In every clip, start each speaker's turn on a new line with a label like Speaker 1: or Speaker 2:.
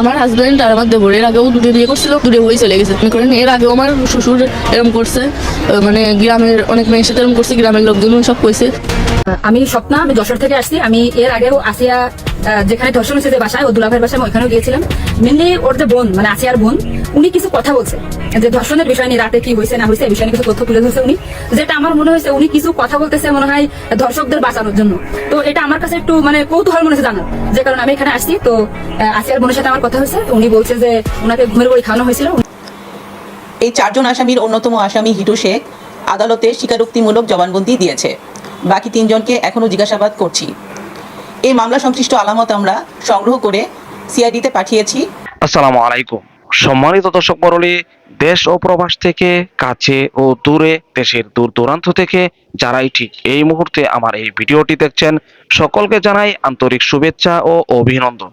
Speaker 1: আমার হাজব্যান্ড আর আমার দেবর এর আগেও দুটো বিয়ে করছিল, দুটো বই চলে গেছে। মনে করেন, এর আগেও আমার শ্বশুর এরম করছে মানে গ্রামের অনেক মেয়ের সাথে এরম করছে, গ্রামের লোকজন সব কইছে।
Speaker 2: আমি স্বপ্না, আমি যশোর থেকে আসছি। আমি এর আগেও আসিয়া যেখানে ধর্ষণ হয়েছে যে বাসায়, ও দুলাভের বাসায়, আমি ওইখানেও গিয়েছিলাম। মেনলি ওর যে বোন মানে আসিয়ার বোন, উনি কিছু কথা বলছে। যে ধর্ষণের বিষয় নিয়ে রাতে কি হয়েছে না হয়েছে এই বিষয়ে নিয়ে কিছু তথ্য তুলে ধরছে উনি। যেটা আমার মনে হয়েছে উনি কিছু কথা বলতেছে মনে হয় ধর্ষকদের বাঁচানোর জন্য। তো এটা আমার কাছে একটু মানে কৌতূহল মনে হচ্ছে জানার। যে কারণে আমি এখানে আসছি তো আসিয়ার বোনের সাথে আমার কথা হয়েছে। উনি বলছে যে ওনাকে ঘুমের বড়ি খাওয়ানো হয়েছিল।
Speaker 3: এই চারজন আসামির অন্যতম আসামি হিটু শেখ আদালতে স্বীকারোক্তিমূলক জবানবন্দি দিয়েছে। বাকি তিনজনকে এখনও জিজ্ঞাসাবাদ করছি। এই মামলা সংশ্লিষ্ট আলামত আমরা সংগ্রহ করে সিআইডিতে পাঠিয়েছি।
Speaker 4: আসসালামু আলাইকুম। সম্মানিত দর্শক মণ্ডলী, দেশ ও প্রবাস থেকে, কাছে ও দূরে, দেশের দূর দূরান্ত থেকে যারাই ঠিক এই মুহূর্তে আমার এই ভিডিওটি দেখছেন, সকলকে জানাই আন্তরিক শুভেচ্ছা ও অভিনন্দন।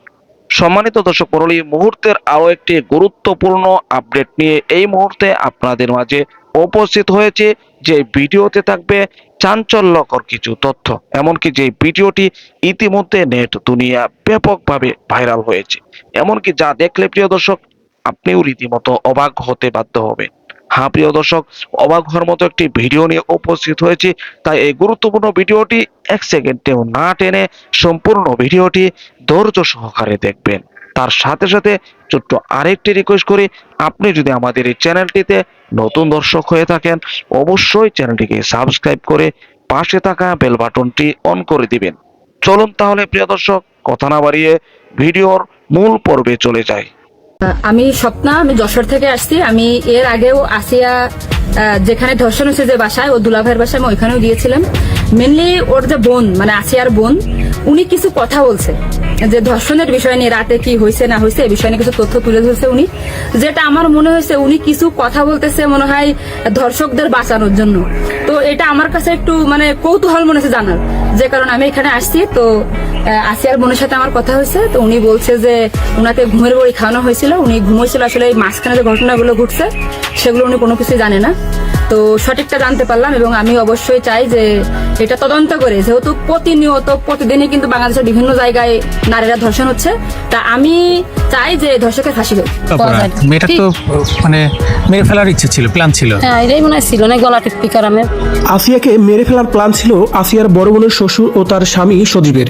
Speaker 4: সম্মানিত দর্শক মণ্ডলী, মুহূর্তের আরও একটি গুরুত্বপূর্ণ আপডেট নিয়ে এই মুহূর্তে আপনাদের মাঝে উপস্থিত হয়েছে, যে ভিডিওতে থাকবে চাঞ্চল্যকর কিছু তথ্য। এমনকি যে ভিডিওটি ইতিমধ্যে নেট দুনিয়া ব্যাপকভাবে ভাইরাল হয়েছে। এমনকি যা দেখলে, প্রিয় দর্শক আপনিও রীতিমতো অবাক হতে বাধ্য হবেন। হ্যাঁ প্রিয় দর্শক, অবাক হওয়ার মতো একটি ভিডিও নিয়ে উপস্থিত হয়েছি, তাই এই গুরুত্বপূর্ণ ভিডিওটি এক সেকেন্ডেও না টেনে সম্পূর্ণ ভিডিওটি ধৈর্য সহকারে দেখবেন। তার সাথে সাথে ছোট্ট আরেকটি রিকোয়েস্ট করি, আপনি যদি আমাদের এই চ্যানেলটিতে নতুন দর্শক হয়ে থাকেন, অবশ্যই চ্যানেলটিকে সাবস্ক্রাইব করে পাশে থাকা বেল বাটনটি অন করে দিবেন। চলুন তাহলে, প্রিয় দর্শক, কথা না বাড়িয়ে ভিডিওর মূল পর্বে চলে যাই।
Speaker 2: আমি স্বপ্না, আমি যশোর থেকে আসছি। আমি এর আগেও আসিয়া যেখানে ধর্ষণ হয়েছে যে বাসায়, ও দুলাভাইয়ের বাসায় আমি ওইখানেও গিয়েছিলাম। মেনলি ওর যে বোন মানে আসিয়ার বোন উনি কিছু কথা বলছে, যে ধর্ষণের বিষয় নিয়ে রাতে কি হয়েছে না হয়েছে এই বিষয় নিয়ে কিছু তথ্য তুলে ধরছে উনি। যেটা আমার মনে হয়েছে, উনি কিছু কথা বলতেছে মনে হয় ধর্ষকদের বাঁচানোর জন্য। তো এটা আমার কাছে একটু মানে কৌতূহল মনে হচ্ছে জানার, যে কারণে আমি এখানে আসছি। তো আসিয়ার বোনের সাথে আমার কথা হয়েছে। তো উনি বলছে যে, ওনাকে ঘুমের বড়ি খাওয়ানো হয়েছিল। উনি ঘুমোইছিল আসলে এই মাঝখানে যে ঘটনাগুলো ঘটছে, সেগুলো উনি কোনো কিছু জানে না। তো সঠিকটা জানতে পারলাম এবং আমি অবশ্যই চাই যে এটা তদন্ত করে, যেহেতু প্রতিনিয়ত, প্রতিদিনই কিন্তু বাংলাদেশের বিভিন্ন জায়গায় নারীরা ধর্ষণ হচ্ছে। তা আমি চাই যে ধর্ষকের ফাঁসি হোক।
Speaker 5: মেয়েটা তো মানে মেরে ফেলার ইচ্ছে ছিল প্ল্যান ছিল।
Speaker 6: হ্যাঁ এটাই মনে হয় ছিল। না গলা টিপি কারামের
Speaker 7: আসিয়াকে মেরে ফেলার প্ল্যান ছিল আসিয়ার বড় বোনের শ্বশুর ও তার স্বামী সজীবের।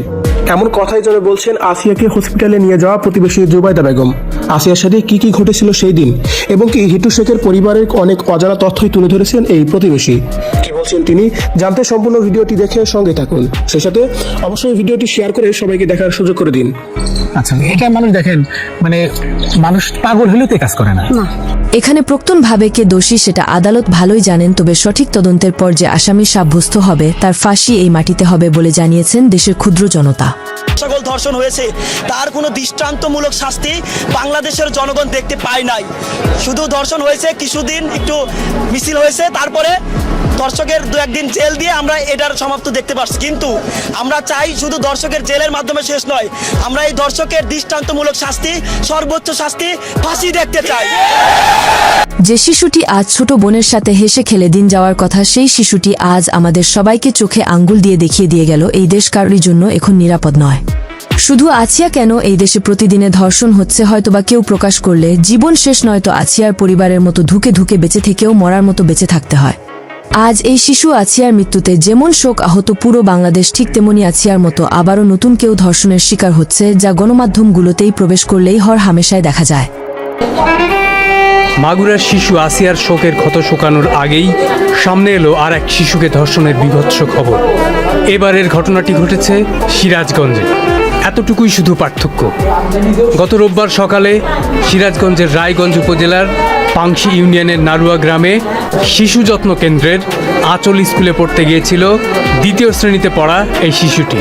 Speaker 7: এমন কথাই যেন বলছেন আসিয়াকে হসপিটালে নিয়ে যাওয়া প্রতিবেশী জুবাইদা বেগম। আসিয়ার সাথে কি কি ঘটেছিল সেই দিন এবং কি হিটু শেখের পরিবারের অনেক অজানা তথ্যই তুলে ধরেছেন এই প্রতিবেশী। বলছেন তিনি। জানতে সম্পূর্ণ ভিডিওটি দেখে সঙ্গে থাকুন। সেই সাথে অবশ্যই ভিডিওটি শেয়ার করে সবাইকে দেখার সুযোগ করে দিন।
Speaker 5: আচ্ছা এটা মানুষ দেখেন মানে মানুষ পাগল হলেও তো কাজ করে না।
Speaker 8: এখানে প্রক্তনভাবে কে দোষী সেটা আদালত ভালোই জানেন তবে সঠিক তদন্তের পর যে আসামি সাব্যস্ত হবে তার ফাঁসি এই মাটিতে হবে বলে জানিয়েছেন দেশের ক্ষুদ্র জনতা।
Speaker 9: সকল ধর্ষণ হয়েছে তার কোনো দৃষ্টান্তমূলক শাস্তি বাংলাদেশের জনগণ দেখতে পায় নাই। শুধু ধর্ষণ হয়েছে কিছুদিন একটু মিছিল হয়েছে তারপরে দর্শকের দু একদিন জেল দিয়ে আমরা এটার সমাপ্ত দেখতে পাচ্ছি কিন্তু আমরা চাই শুধু দর্শকের জেলের মাধ্যমে শেষ নয়, আমরা এই দর্শকের দৃষ্টান্তমূলক শাস্তি, সর্বোচ্চ শাস্তি ফাঁসি দেখতে চাই।
Speaker 8: যে শিশুটি আজ ছোট বোনের সাথে হেসে খেলে দিন যাওয়ার কথা, সেই শিশুটি আজ আমাদের সবাইকে চোখে আঙ্গুল দিয়ে দেখিয়ে দিয়ে গেল, এই দেশ কারোর জন্য এখন নিরাপদ নয়। শুধু আছিয়া কেন এই দেশে প্রতিদিনে ধর্ষণ হচ্ছে, হয়তোবা কেউ প্রকাশ করলে, জীবন শেষ নয়তো আছিয়ার পরিবারের মতো ধুকে ধুকে বেঁচে থেকেও মরার মতো বেঁচে থাকতে হয়। আজ এই শিশু আছিয়ার মৃত্যুতে যেমন শোক আহত পুরো বাংলাদেশ, ঠিক তেমনি আছিয়ার মতো আবারও নতুন কেউ ধর্ষণের শিকার হচ্ছে, যা গণমাধ্যমগুলোতেই প্রবেশ করলেই হর হামেশায় দেখা যায়।
Speaker 10: মাগুরার শিশু আসিয়ার শোকের ক্ষত শুকানোর আগেই সামনে এলো আর এক শিশুকে ধর্ষণের বিভৎস খবর। এবারের ঘটনাটি ঘটেছে সিরাজগঞ্জে। এতটুকুই শুধু পার্থক্য। গত রোববার সকালে সিরাজগঞ্জের রায়গঞ্জ উপজেলার পাংশি ইউনিয়নের নারুয়া গ্রামে শিশু যত্ন কেন্দ্রের আঁচল স্কুলে পড়তে গিয়েছিল দ্বিতীয় শ্রেণীতে পড়া এই শিশুটি।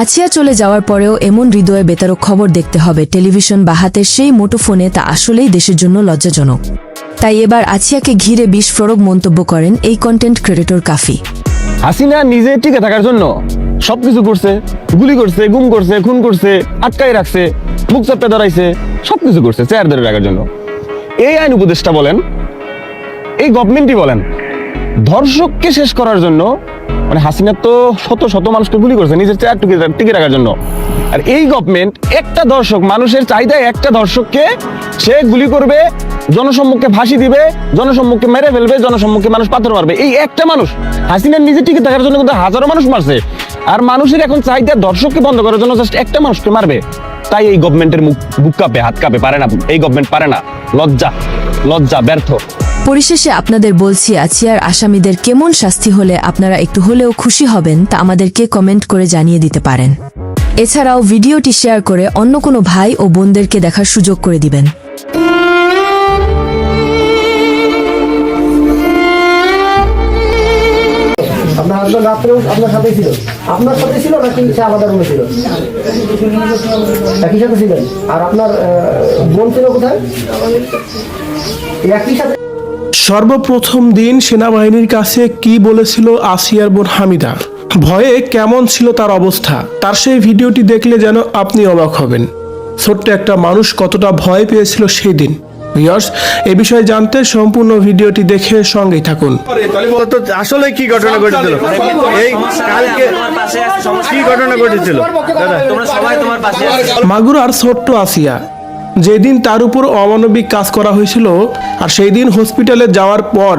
Speaker 8: আছিয়া চলে যাওয়ার পরেও এমন হৃদয়ে বেতারক খবর দেখতে হবে। টেলিভিশন বা হাতের সেই মুঠোফোনে তা আসলেই দেশের জন্য লজ্জাজনক। তাই এবার আছিয়াকে ঘিরে বিস্ফোরক মন্তব্য করেন এই কন্টেন্ট ক্রিয়েটর কাফি।
Speaker 11: হাসিনা নিজে টিকে থাকার জন্য সবকিছু করছে গুলি করছে গুম করছে খুন করছে আটকাই রাখছে মুখ চাপে ধরাইছে সবকিছু করছে চেয়ার ধরে রাখার জন্য। এই আইন উপদেষ্টা বলেন, এই গভর্নমেন্টই বলেন, ধর্ষককে শেষ করার জন্য মানে হাসিনা তো শত শত মানুষকে গুলি করছে, নিজের চেয়ার টিকে টিকে রাখার জন্য। আর এই গভর্নমেন্ট একটা দর্শক মানুষের চাহিদায় একটা দর্শককে সে গুলি করবে, জনসম্মুখে ফাঁসি দিবে, জনসম্মুখে মেরে ফেলবে, জনসম্মুখে মানুষ পাথর মারবে। এই একটা মানুষ হাসিনার নিজে টিকে থাকার জন্য কিন্তু হাজারো মানুষ মারছে। আর মানুষের এখন চাহিদা দর্শককে বন্ধ করার জন্য জাস্ট একটা মানুষকে মারবে। তাই এই গভর্নমেন্টের মুখ বুক কাঁপে, হাত কাঁপে, পারে না এই গভর্নমেন্ট পারে না। লজ্জা লজ্জা, ব্যর্থ।
Speaker 8: পরিশেষে আপনাদের বলছি, আছি আর আসামিদের কেমন শাস্তি হলে আপনারা একটু হলেও খুশি হবেন তা আমাদেরকে কমেন্ট করে জানিয়ে দিতে পারেন। এছাড়াও ভিডিওটি শেয়ার করে অন্য কোনো ভাই ও বোনদেরকে দেখার সুযোগ করে দিবেন।
Speaker 12: আপনার আপনার ছিল। আপনার সাথে ছিল নাকি সে আলাদা রুমে ছিল? একই সাথে ছিলেন। আর আপনার বোন ছিল কোথায়? একই সাথে
Speaker 7: সর্বপ্রথম দিন সেনাবাহিনীর কাছে কি বলেছিল আসিয়ার বোন হামিদা? ভয়ে কেমন ছিল তার অবস্থা? তার সেই ভিডিওটি দেখলে যেন আপনি অবাক হবেন। ছোট্ট একটা মানুষ কতটা ভয় পেয়েছিল সেই দিন। ভিউয়ার্স এ বিষয়ে জানতে সম্পূর্ণ ভিডিওটি দেখে সঙ্গেই থাকুন।
Speaker 12: আসলে কি ঘটনা ঘটেছিল? এই কালকে কি ঘটনা ঘটেছিল?
Speaker 7: মাগুরার ছোট্ট আসিয়া যেদিন তার উপর অমানবিক কাজ করা হয়েছিল আর সেই দিন হসপিটালে যাওয়ার পর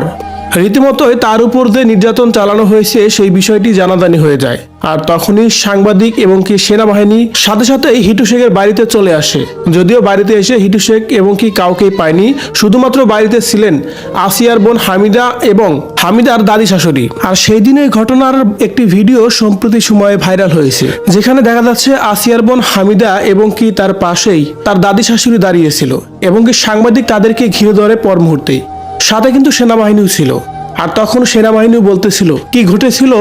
Speaker 7: রীতিমতোই তার উপর যে নির্যাতন চালানো হয়েছে, সেই বিষয়টি জানাজানি হয়ে যায়। আর তখনই সাংবাদিক এবং কি সেনাবাহিনী সাথে সাথে হিটু শেখের বাড়িতে চলে আসে। যদিও বাড়িতে এসে হিটু শেখ এবং কি কাউকেই পায়নি, শুধুমাত্র বাড়িতে ছিলেন আসিয়ার বোন হামিদা এবং হামিদার দাদি শাশুড়ি। আর সেই দিনের ঘটনার একটি ভিডিও সম্প্রতি সময়ে ভাইরাল হয়েছে, যেখানে দেখা যাচ্ছে আসিয়ার বোন হামিদা এবং কি তার পাশেই তার দাদি শাশুড়ি দাঁড়িয়েছিল এবং কি সাংবাদিক তাদেরকে ঘিরে ধরে পর মুহূর্তেই। সাথে কিন্তু সেনাবাহিনীও ছিল। আর তখন সেনাবাহিনীও বলতেছিল, কি ঘটেছিল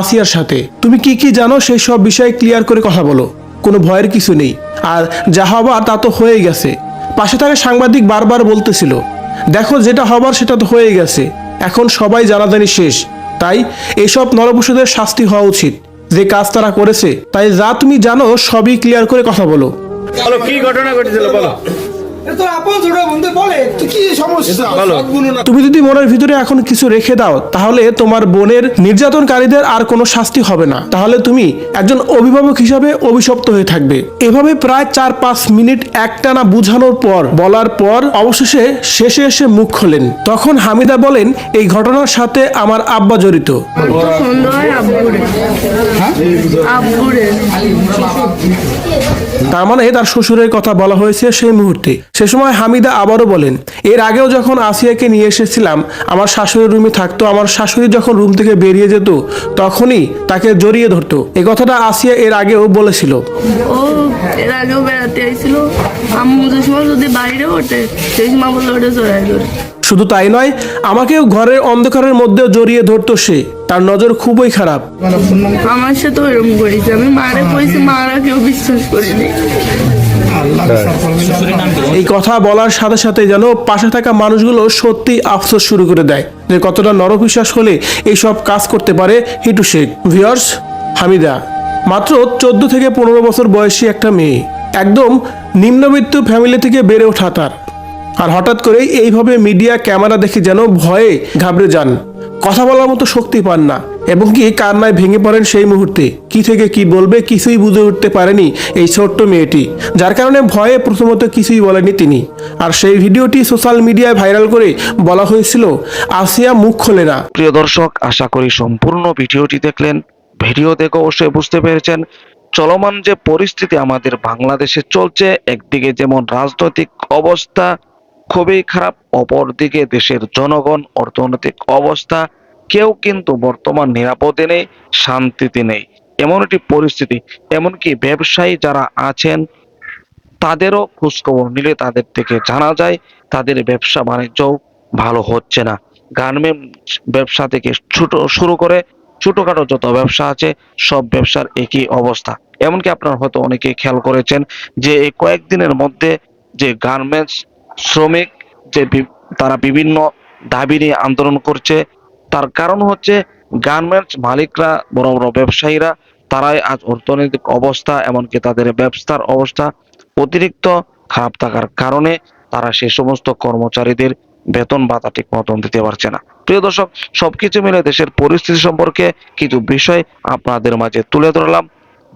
Speaker 7: আসিয়ার সাথে? তুমি কি কি জানো সেই সব বিষয়ে ক্লিয়ার করে কথা বলো। কোনো ভয়ের কিছু নেই। আর যা হবার তা তো হয়ে গেছে। পাশে থাকা সাংবাদিক বারবার বলতেছিল, দেখো যেটা হবার সেটা তো হয়ে গেছে। এখন সবাই জানাজানি শেষ। তাই এসব নরপশুদের শাস্তি হওয়া উচিত। যে কাজ তারা করেছে, তাই যা তুমি জানো সবই ক্লিয়ার করে কথা বলো।
Speaker 12: বলো, কি ঘটনা ঘটেছিল বলো?
Speaker 7: তুমি যদি মনের ভিতরে এখন কিছু রেখে দাও তাহলে তোমার বোনের নির্যাতনকারীদের আর কোনো শাস্তি হবে না। তাহলে তুমি একজন অভিভাবক হিসাবে অভিশপ্ত হয়ে থাকবে। এভাবে প্রায় চার পাঁচ মিনিট একটানা বুঝানোর পর বলার পর অবশেষে শেষে এসে মুখ খোলেন। তখন হামিদা বলেন এই ঘটনার সাথে আমার আব্বা জড়িত।
Speaker 1: হয়
Speaker 7: তার মানে তার শ্বশুরের কথা বলা হয়েছে সেই মুহূর্তে। সে সময় হামিদা আবারও বলেন এর আগেও যখন আসিয়াকে নিয়ে এসেছিলাম আমার শাশুড়ির রুমে থাকতো আমার শাশুড়ি যখন রুম থেকে বেরিয়ে যেত তখনই তাকে জড়িয়ে ধরতো। এ কথাটা আসিয়া এর আগেও বলেছিল।
Speaker 1: ও এর আগেও বেড়াতে আইছিল। আম্মু যে সময় যদি বাইরে ওঠে সেই সময় বলল ওটা ধরে।
Speaker 7: শুধু তাই নয় আমাকেও ঘরের অন্ধকারের মধ্যেও জড়িয়ে ধরতো সে। তার নজর খুবই খারাপ।
Speaker 1: আমার সাথে ওইরকম করেছে। আমি মারা করেছি মারা কেউ বিশ্বাস করিনি।
Speaker 7: এই কথা বলার সাথে সাথে যেন পাশে থাকা মানুষগুলো সত্যি আফসোস শুরু করে দেয় যে কতটা নরবিশ্বাস হলে এইসব কাজ করতে পারে হিটু শেখ। ভিওর্স হামিদা মাত্র চোদ্দ থেকে পনেরো বছর বয়সী একটা মেয়ে। একদম নিম্নবিত্ত ফ্যামিলি থেকে বেড়ে ওঠা তার। আর হঠাৎ করেই এইভাবে মিডিয়া ক্যামেরা দেখে যেন ভয়ে ঘাবড়ে যান। কথা বলার মতো শক্তি পান না। এবং কি কান্নায় ভেঙে পড়েন সেই মুহূর্তে? কি থেকে কি বলবে কিছুই বুঝে উঠতে পারেনি এই ছোট্ট মেয়েটি। যার কারণে ভয়ে প্রথমত কিছুই বলেনি তিনি। আর সেই ভিডিওটি সোশ্যাল মিডিয়ায় ভাইরাল করে বলা হয়েছিল, আসিয়া মুখ খোলে না।
Speaker 4: প্রিয় দর্শক, আশা করি সম্পূর্ণ ভিডিওটি দেখলেন। ভিডিও দেখে অবশ্যই বুঝতে পেরেছেন, চলমান যে পরিস্থিতি আমাদের বাংলাদেশে চলছে, একদিকে যেমন রাজনৈতিক অবস্থা খুবই খারাপ, অপরদিকে দেশের জনগণ, অর্থনৈতিক অবস্থা কেউ কিন্তু বর্তমান নিরাপদে নেই, শান্তিতে নেই। এমন একটি পরিস্থিতি এমনকি ব্যবসায়ী যারা আছেন, তাদেরও খোঁজখবর নিলে তাদের থেকে জানা যায়, তাদের ব্যবসা বাণিজ্যও ভালো হচ্ছে না। গার্মেন্টস ব্যবসা থেকে ছোট, শুরু করে ছোটখাটো যত ব্যবসা আছে, সব ব্যবসার একই অবস্থা। এমনকি আপনারা হয়তো অনেকে খেয়াল করেছেন যে এই কয়েকদিনের মধ্যে যে গার্মেন্টস শ্রমিক যে তারা বিভিন্ন দাবি নিয়ে আন্দোলন করছে তার কারণ হচ্ছে গার্মেন্টস মালিকরা, বড় বড় ব্যবসায়ীরা, তারাই আজ অর্থনৈতিক অবস্থা এমনকি তাদের ব্যবসার অবস্থা অতিরিক্ত খারাপ থাকার কারণে তারা সে সমস্ত কর্মচারীদের বেতন ভাতা ঠিক মতন দিতে পারছে না। প্রিয় দর্শক, সবকিছু মিলে দেশের পরিস্থিতি সম্পর্কে কিছু বিষয় আপনাদের মাঝে তুলে ধরলাম।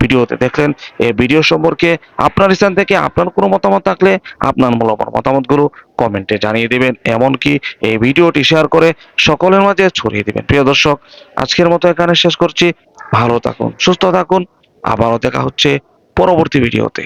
Speaker 4: ভিডিওতে দেখলেন। এই ভিডিও সম্পর্কে আপনার স্থান থেকে আপনার কোনো মতামত থাকলে আপনার মূল্যবান মতামতগুলো কমেন্টে জানিয়ে দেবেন। এমনকি এই ভিডিওটি শেয়ার করে সকলের মাঝে ছড়িয়ে দেবেন। প্রিয় দর্শক, আজকের মতো এখানে শেষ করছি। ভালো থাকুন, সুস্থ থাকুন। আবারও দেখা হচ্ছে পরবর্তী ভিডিওতে।